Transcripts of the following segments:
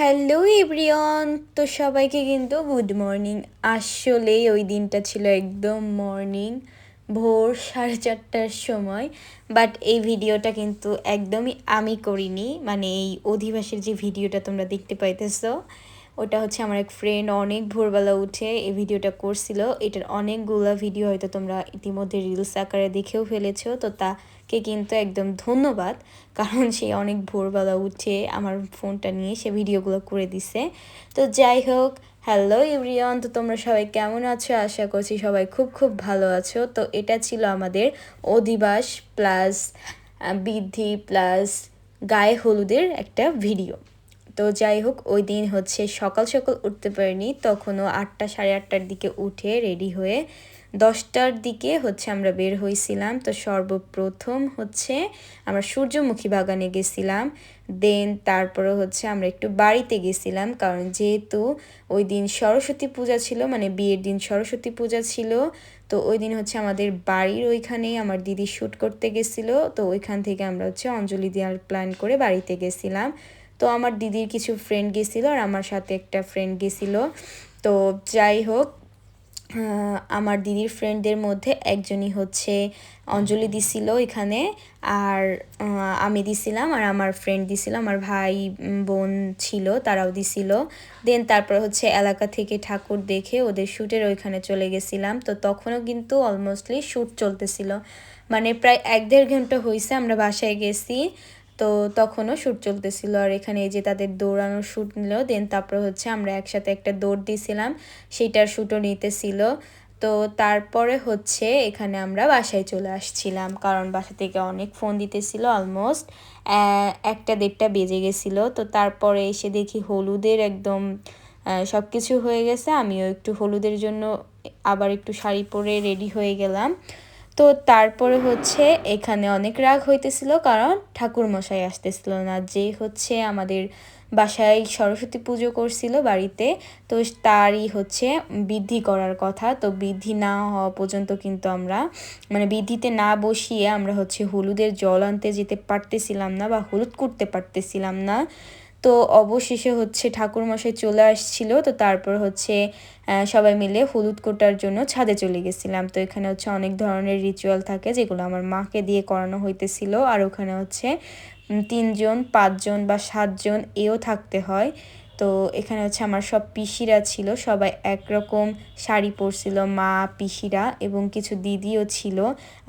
Hello everyone, তো সবাইকে কিন্তু গুড মর্নিং। আসলেই ওই দিনটা ছিল একদম মর্নিং ভোর সাড়ে চারটার সময়, বাট এই ভিডিওটা কিন্তু একদমই আমি করিনি। মানে এই অধিবাসের যে ভিডিওটা তোমরা দেখতে পাইতেছো ওটা হচ্ছে আমার এক ফ্রেন্ড অনেক ভোরবেলা উঠে এই ভিডিওটা করছিল। এটার অনেকগুলো ভিডিও হয়তো তোমরা ইতিমধ্যে রিলস আকারে দেখেও ফেলেছো, তো তাকে কিন্তু একদম ধন্যবাদ, কারণ সে অনেক ভোরবেলা উঠে আমার ফোনটা নিয়ে সে ভিডিওগুলো করে দিছে। তো যাই হোক হ্যালো ইভরিয়ন তো তোমরা সবাই কেমন আছো? আশা করছি সবাই খুব খুব ভালো আছো। তো এটা ছিল আমাদের অধিবাস প্লাস বৃদ্ধি প্লাস গায়ে হলুদের একটা ভিডিও তো যাই হোক, ওই দিন হচ্ছে সকাল সকাল উঠতে পারিনি। তখনও আটটা, সাড়ে আটটার দিকে উঠে রেডি হয়ে দশটার দিকে হচ্ছে আমরা বের হয়েছিলাম তো সর্বপ্রথম হচ্ছে আমরা সূর্যমুখী বাগানে গেছিলাম। দেন তারপরে হচ্ছে আমরা একটু বাড়িতে গেছিলাম, কারণ যেহেতু ওই দিন সরস্বতী পূজা ছিল মানে বিয়ের দিন সরস্বতী পূজা ছিল, তো ওই দিন হচ্ছে আমাদের বাড়ির ওইখানেই আমার দিদি শ্যুট করতে গেছিল। তো ওইখান থেকে আমরা হচ্ছে অঞ্জলি দেওয়ার প্ল্যান করে বাড়িতে গেছিলাম। তো আমার দিদির কিছু ফ্রেন্ড গেছিল আর আমার সাথে একটা ফ্রেন্ড গেছিল। তো যাই হোক আমার দিদির ফ্রেন্ডদের মধ্যে একজনই হচ্ছে অঞ্জলি দিছিল এখানে আর আমি দিছিলাম আর আমার ফ্রেন্ড দিছিল, আমার ভাই বোন ছিল, তারাও দিছিল। দেন তারপর হচ্ছে এলাকা থেকে ঠাকুর দেখে ওদের শ্যুটের ওইখানে চলে গেছিলাম। তো তখনও কিন্তু অলমোস্টলি শ্যুট চলতেছিল। মানে প্রায় এক দেড় ঘণ্টা হয়েছে আমরা বাসায় গেছি। তো তখনও শ্যুট চলতেছিল। আর এখানে এই যে তাদের দৌড়ানোর শ্যুট নিল দেন তারপর হচ্ছে আমরা একসাথে একটা দৌড় দিয়েছিলাম সেইটার শ্যুটও নিতেছিল। তো তারপরে হচ্ছে এখানে আমরা বাসায় চলে আসছিলাম, কারণ বাসা থেকে অনেক ফোন দিতেছিল অলমোস্ট একটা দেড়টা বেজে গেছিল। তো তারপরে এসে দেখি হলুদের একদম সব কিছু হয়ে গেছে। আমিও একটু হলুদের জন্য আবার একটু শাড়ি পরে রেডি হয়ে গেলাম। তো তারপরে হচ্ছে এখানে অনেক রাগ হইতেছিল, কারণ ঠাকুর মশাই আসতেছিল না। যে হচ্ছে আমাদের বাসায় সরস্বতী পুজো করছিল বাড়িতে, তো তারই হচ্ছে বৃদ্ধি করার কথা। তো বৃদ্ধি না হওয়া পর্যন্ত কিন্তু আমরা মানে বৃদ্ধিতে না বসিয়ে আমরা হচ্ছে হলুদের জল আনতে যেতে পারতেছিলাম না বা হলুদ করতে পারতেছিলাম না। তো অবশেষে হচ্ছে ঠাকুরমশাই চলে আসছিল, তো তারপর হচ্ছে সবাই মিলে হলুদ কোটার জন্য ছাদে চলে গেছিলাম। তো এখানে হচ্ছে অনেক ধরনের রিচুয়াল থাকে যেগুলো আমার মাকে দিয়ে করানো হইতেছিল। আর ওখানে হচ্ছে তিনজন, পাঁচজন বা সাতজন এও থাকতে হয়। তো এখানে হচ্ছে আমার সব পিসিরা ছিল, সবাই একরকম শাড়ি পরছিল, মা, পিসিরা এবং কিছু দিদিও ছিল।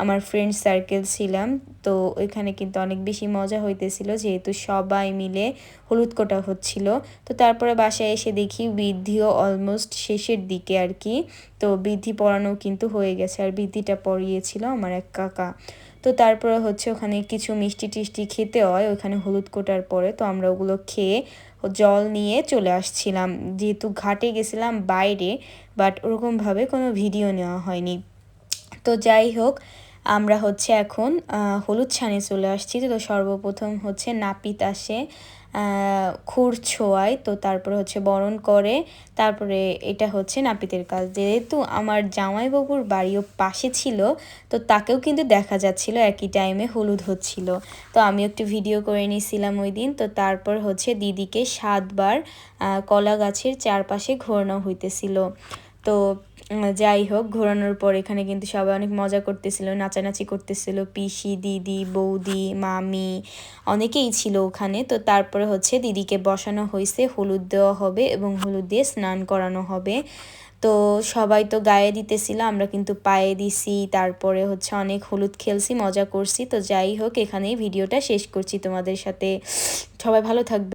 আমার ফ্রেন্ড সার্কেল ছিলাম, তো ওইখানে কিন্তু অনেক বেশি মজা হইতেছিল যেহেতু সবাই মিলে হলুদ কোটা হচ্ছিল। তো তারপরে বাসায় এসে দেখি বৃদ্ধিও অলমোস্ট শেষের দিকে আর কি। তো বৃদ্ধি পড়ানো কিন্তু হয়ে গেছে, আর বৃদ্ধিটা পড়িয়েছিল আমার এক কাকা। তো তারপর হচ্ছে ওখানে কিছু মিষ্টি টিষ্টি খেতে হয়, ওখানে হলুদ কোটার পরে তো আমরা ওগুলো খেয়ে জল নিয়ে চলে আসছিলাম। যেহেতু ঘাটে গেছিলাম বাইরে বাট ওরকমভাবে কোনো ভিডিও নেওয়া হয়নি। তো যাই হোক আমরা হচ্ছে এখন হলুদ ছানে চলে আসছি। তো সর্বপ্রথম হচ্ছে নাপিত আসে খুর ছোঁয়ায়। তো তারপরে হচ্ছে বরণ করে। তারপরে এটা হচ্ছে নাপিতের কাজ। যেহেতু আমার জামাইবাবুর বাড়িও পাশে ছিল, তো তাকেও কিন্তু দেখা যাচ্ছিল, একই টাইমে হলুদ হচ্ছিল। তো আমি একটু ভিডিও করে নিয়েছিলাম ওই দিন। তো তারপর হচ্ছে দিদিকে সাতবার কলা গাছের চারপাশে ঘোরানো হইতেছিল। তো যাই হোক, ঘোরানোর পর এখানে কিন্তু সবাই অনেক মজা করতেছিল, নাচানাচি করতেছিল। পিসি, দিদি, বৌদি, মামি অনেকেই ছিল ওখানে। তো তারপরে হচ্ছে দিদিকে বসানো হয়েছে, হলুদ দেওয়া হবে এবং হলুদ দিয়ে স্নান করানো হবে। তো সবাই তো গায়ে দিতেছিল, আমরা কিন্তু পায়ে দিছি, তারপরে হচ্ছে অনেক হলুদ খেলছি, মজা করছি। তো যাই হোক, এখানেই ভিডিওটা শেষ করছি তোমাদের সাথে। সবাই ভালো থাকবে।